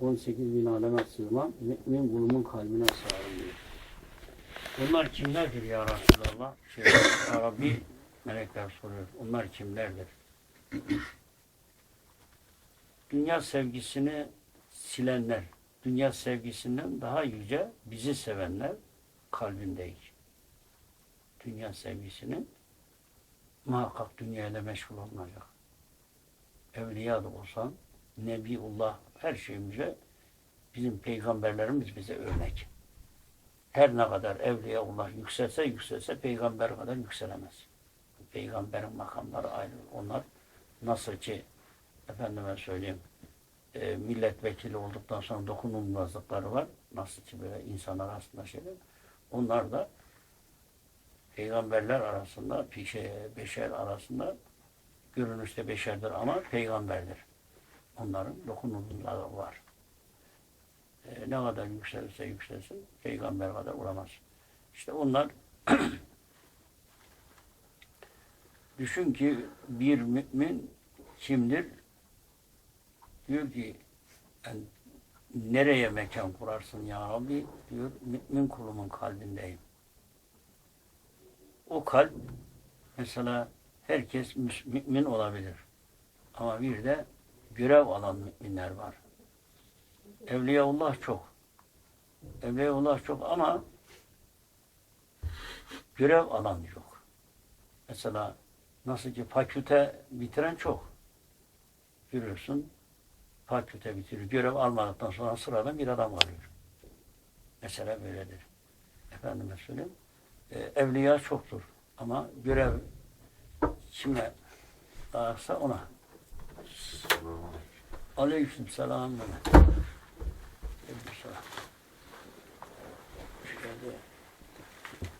18 bin aleme sığmam, mümin kulumun kalbine sığarım diyor. Bunlar kimlerdir ya Resulallah? Şey, ya Rabbi melekler soruyor. Onlar kimlerdir? Dünya sevgisini silenler, dünya sevgisinden daha yüce bizi sevenler kalbindeyik. Dünya sevgisinin muhakkak dünyayla meşgul olmayacak. Evliya da olsan, Nebiullah her şeyimize bizim peygamberlerimiz bize örnek. Her ne kadar Evliyaullah yükselse yükselse peygamber kadar yükselemez. Peygamberin makamları ayrı. Onlar nasıl ki efendime söyleyeyim e, milletvekili olduktan sonra dokunulmazlıkları var. Nasıl ki böyle insanlar arasında şeyler. Onlar da peygamberler arasında, şey, beşer arasında görünüşte beşerdir ama peygamberdir. Onların dokunulmazlığı var. E, ne kadar yükselirse yükselsin peygamber kadar olamaz. İşte onlar düşün ki bir mümin kimdir? Diyor ki yani nereye mekan kurarsın ya Rabbi? Diyor mümin kulumun kalbindeyim. O kalp mesela herkes mümin olabilir. Ama bir de görev alan müminler var. Evliyaullah çok. Evliyaullah çok ama görev alan yok. Mesela nasıl ki fakülte bitiren çok. Görüyorsun fakülte bitiriyor. Görev almadıktan sonra sıradan bir adam kalıyor. Mesela böyledir. Efendime söyleyeyim. E, evliya çoktur. Ama görev kime dağılsa ona. Aleyküm selam.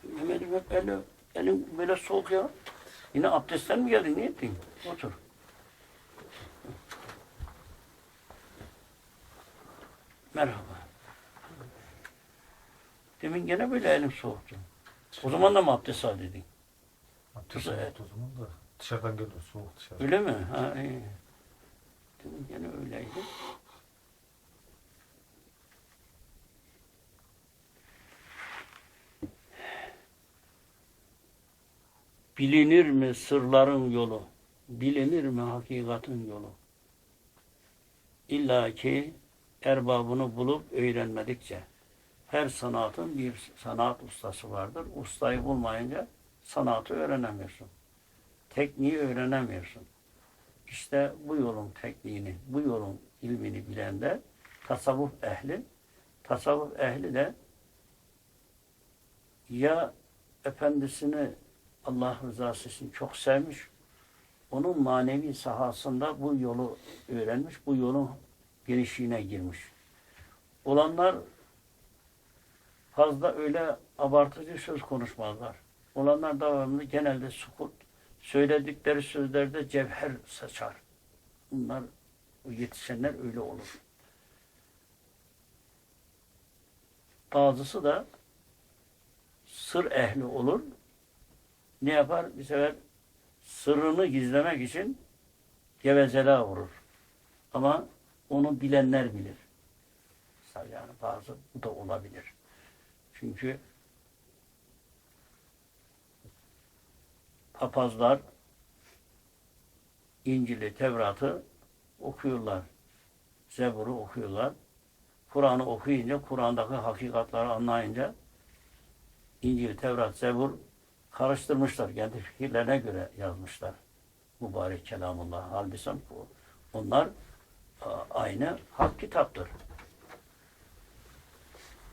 Mehmet'im hep eli, elin böyle soğuk ya. Yine abdestten mi geldin? Ne ettin? Otur. Merhaba. Demin gene böyle elim soğuktu. O zaman da mı abdest al dedin? Abdest yoktu o zaman da. Dışarıdan geliyor soğuk dışarı. Öyle mi? Ha, iyi. Demin gene öyleydi. Bilinir mi sırların yolu? Bilinir mi hakikatin yolu? İlla ki erbabını bulup öğrenmedikçe her sanatın bir sanat ustası vardır. Ustayı bulmayınca sanatı öğrenemiyorsun. Tekniği öğrenemiyorsun. İşte bu yolun tekniğini, bu yolun ilmini bilen de tasavvuf ehli. Tasavvuf ehli de ya efendisini Allah rızası için çok sevmiş, onun manevi sahasında bu yolu öğrenmiş, bu yolun genişliğine girmiş. Olanlar fazla öyle abartıcı söz konuşmazlar. Olanlar devamlı genelde sukut, söyledikleri sözlerde cevher saçar. Bunlar, yetişenler öyle olur. Bazısı da sır ehli olur. Ne yapar? Bir sefer sırrını gizlemek için gevezeliğe vurur. Ama onu bilenler bilir. Yani bazı bu da olabilir. Çünkü papazlar İncil'i, Tevrat'ı okuyorlar. Zebur'u okuyorlar. Kur'an'ı okuyunca, Kur'an'daki hakikatları anlayınca İncil, Tevrat, Zebur karıştırmışlar. Kendi fikirlerine göre yazmışlar. Mübarek kelamullah. Halbuki bu. Onlar aynı hak kitaptır.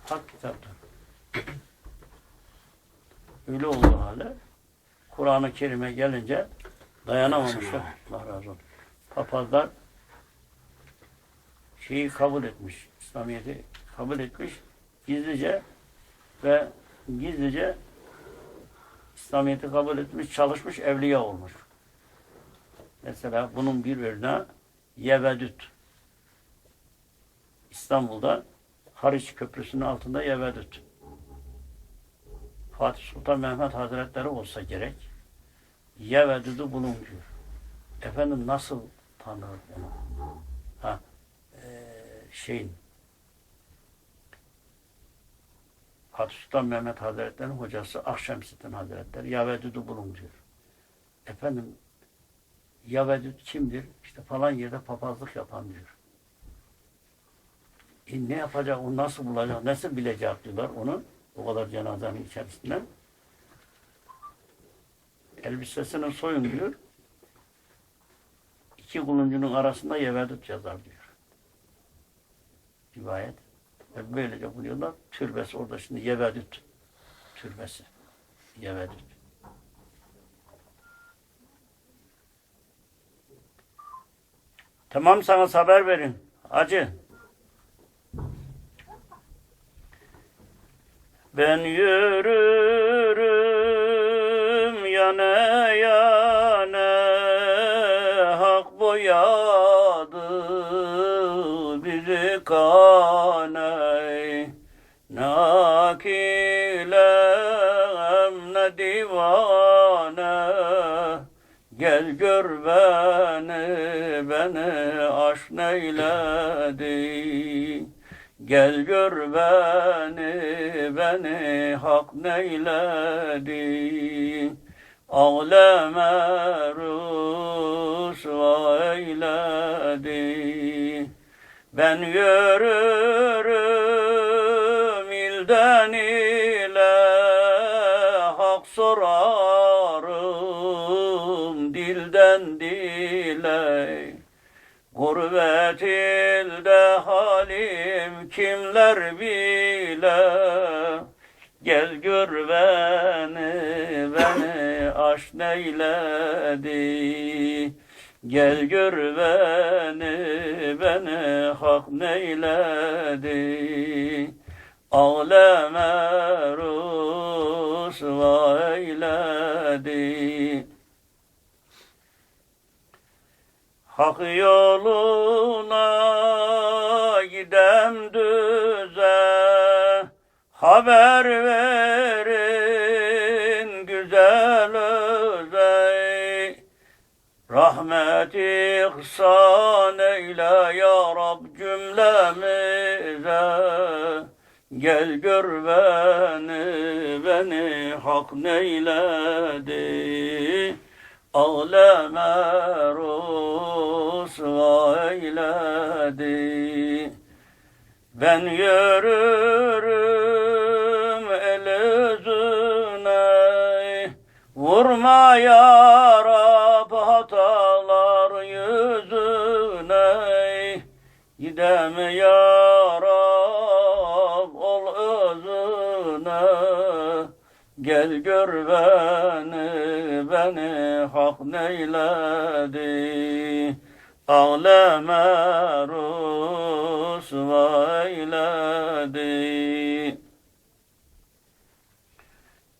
Hak kitaptır. Öyle olduğu halde Kur'an-ı Kerim'e gelince dayanamamışlar. Allah razı olsun. Papazlar şeyi kabul etmiş. İslamiyet'i kabul etmiş. Gizlice ve gizlice İslamiyet'i kabul etmiş, çalışmış, evliya olmuş. Mesela bunun bir örneği Yevedüt. İstanbul'da Hariç Köprüsü'nün altında Yevedüt. Fatih Sultan Mehmet Hazretleri olsa gerek. Yevedüt'ü bulun diyor. Efendim nasıl tanır bunu? Ha, eee, şeyin Fatih Sultan Mehmet Hazretleri'nin hocası Akşemseddin Hazretleri Yavedüd'ü bulun diyor. Efendim Yavedüd kimdir? İşte falan yerde papazlık yapan diyor. E ne yapacak, o nasıl bulacak, nasıl bilecek diyorlar onu. O kadar cenazenin içerisinden. Elbisesinin soyun diyor. İki kuluncunun arasında Yevedut yazar diyor. Rivayet. Ve böylece buluyorlar. Türbesi orada şimdi Yevedut türbesi. Yevedut. Tamam sana haber verin. Acı. Ben yürürüm yana yana Hak boyadı bizi kanay Nakilem ne divane Gel gör beni, beni aşk neyledi Gel gör beni, beni hak neyledi. Ağleme rusva eyledi. Ben yürürüm ilden ile Hak sorarım dilden dile. Gurbet ilde halim kimler bile? Gel gör beni, beni aşk neyledi? Gel gör beni, beni hak neyledi? Ağleme rusva eyledi. Hak yoluna gidem düze Haber verin güzel öze Rahmet ihsan eyle ya Rab cümlemize. Gel gör beni, beni hak neyledi. Ağleme rusva eyledi Ben yürürüm el yüzüne. Vurma ya Rab hatalar yüzüne. Gidem ya Rab ol özüne. Gel gör beni, beni hak neyledi Ağleme rusva eyledi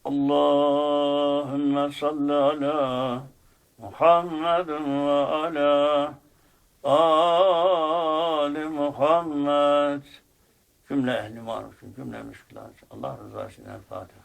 Allahümme salli ala Muhammed ve ala Ali Muhammed Cümle ehli maruf, cümle müşkülat. Allah rızası için El Fatiha.